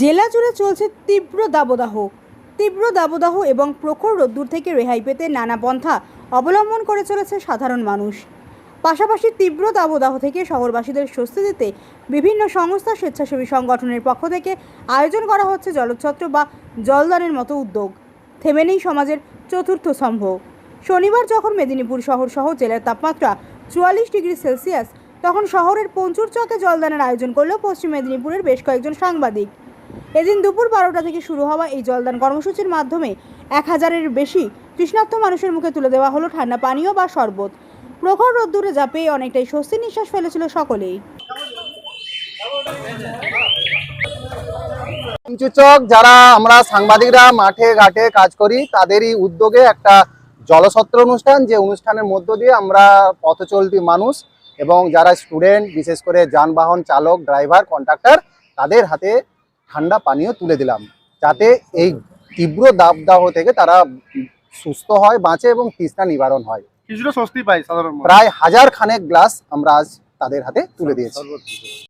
জেলা জুড়ে চলছে তীব্র দাবদাহ। তীব্র দাবদাহ এবং প্রখর রোদ্দুর থেকে রেহাই পেতে নানা পন্থা অবলম্বন করে চলেছে সাধারণ মানুষ। পাশাপাশি তীব্র দাবদাহ থেকে শহরবাসীদের স্বস্তি দিতে বিভিন্ন সংস্থা, স্বেচ্ছাসেবী সংগঠনের পক্ষ থেকে আয়োজন করা হচ্ছে জলছত্র বা জলদানের মতো উদ্যোগ। থেমে নেই সমাজের চতুর্থ স্তম্ভ। শনিবার যখন মেদিনীপুর শহর সহ জেলার তাপমাত্রা চুয়াল্লিশ ডিগ্রি সেলসিয়াস, তখন শহরের পঞ্চুর চকে জলদানের আয়োজন করল পশ্চিম মেদিনীপুরের বেশ কয়েকজন সাংবাদিক। এদিন দুপুর বারোটা থেকে শুরু হওয়া এই জলদান কর্মসূচির মাধ্যমে এক হাজারের বেশি তৃষ্ণার্ত মানুষের মুখে তুলে দেওয়া হলো ঠান্ডা পানীয় বা শরবত। প্রখর রোদ্দুরে পেয়ে অনেকটাই স্বস্তির নিঃশ্বাস ফেলেছিল সকলেই। পঞ্চচক যারা আমরা সাংবাদিকরা মাঠে, ঘাটে কাজ করি, তাদেরই উদ্যোগে একটা জলসত্র অনুষ্ঠান, যে অনুষ্ঠানের মধ্য দিয়ে আমরা পথচলতি মানুষ এবং যারা স্টুডেন্ট, বিশেষ করে যানবাহন চালক, ড্রাইভার কন্ট্রাক্টর তাদের হাতে ঠান্ডা পানীয় তুলে দিলাম। যাতে এই তীব্র দাবদাহ থেকে তারা সুস্থ হয় বাঁচে এবং তৃষ্ণা নিবারণ হয়। কিছুটা স্বস্তি পাই সাধারণ প্রায় হাজার খানেক গ্লাস আমরা আজ তাদের হাতে তুলে দিয়েছি।